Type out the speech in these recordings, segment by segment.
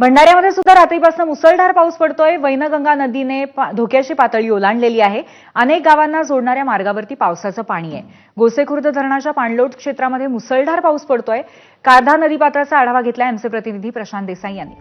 भंडाऱ्यामध्ये सुद्धा रात्रीपासून मुसळधार पाऊस पडतोय. वैनगंगा नदीने पा- धोक्याची पातळी ओलांडलेली आहे. अनेक गावांना जोडणाऱ्या मार्गावरती पावसाचं पाणी आहे. गोसेखुर्द धरणाच्या पाणलोट क्षेत्रामध्ये मुसळधार पाऊस पडतोय. काधा नदीपात्राचा आढावा घेतला आमचे प्रतिनिधी प्रशांत देसाई यांनी.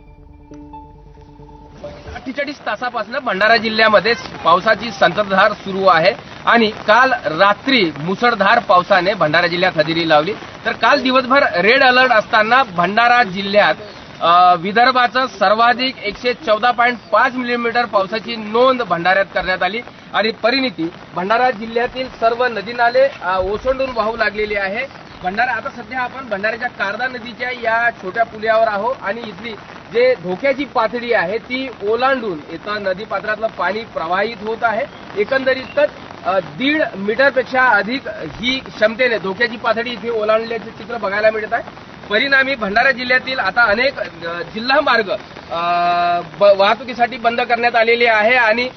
अठ्ठेचाळीस तासापासून भंडारा जिल्ह्यामध्ये पावसाची संततधार सुरू आहे. आणि काल रात्री मुसळधार पावसाने भंडारा जिल्ह्यात हजेरी लावली. तर काल दिवसभर रेड अलर्ट असताना भंडारा जिल्ह्यात विदर्भाचं सर्वाधिक एकशे चौदा पॉईंट पाच मिलीमीटर पावसाची नोंद भंडाऱ्यात करण्यात आली. आणि परिणिती भंडारा जिल्ह्यातील सर्व नदी नाले ओसंडून वाहू लागलेली आहे. भंडारा आता सध्या आपण भंडाऱ्याच्या कारदा नदीच्या या छोट्या पुलावर आहोत. आणि इथली जे धोक्याची पातळी आहे ती ओलांडून इथं नदी पात्रातलं पाणी प्रवाहित होत आहे. एकंदरीतच दीड मीटरपेक्षा अधिक ही क्षमतेने धोक्याची पातळी इथे ओलांडल्याचे चित्र बघायला मिळत आहे. परिणामी भंडारा जिल्ह्यातील आता अनेक जिल्हा मार्ग ब- वाहतुकीसाठी बंद करण्यात आलेले आहे आणि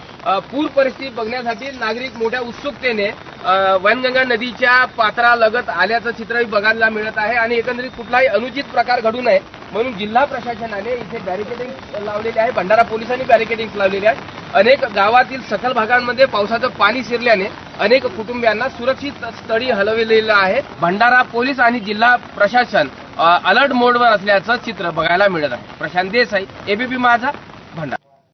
पूर परिस्थिती बघण्यासाठी नागरिक मोठ्या उत्सुकतेने अ, वनगंगा नदीच्या पात्रालगत आल्याचं चित्रही बघायला मिळत आहे आणि एकंदरीत कुठलाही अनुचित प्रकार घडू नये म्हणून जिल्हा प्रशासनाने इथे बॅरिकेडिंग लावलेले आहे भंडारा पोलिसांनी बॅरिकेडिंग लावलेले आहे. अनेक गावातील सखल भागांमध्ये पावसाचं पाणी शिरल्याने अनेक कुटुंबियांना सुरक्षित स्थळी हलविलेलं आहे. भंडारा पोलीस आणि जिल्हा प्रशासन अलर्ट मोडवर असल्याचं चित्र बघायला मिळत आहे. प्रशांत देसाई एबीपी माझा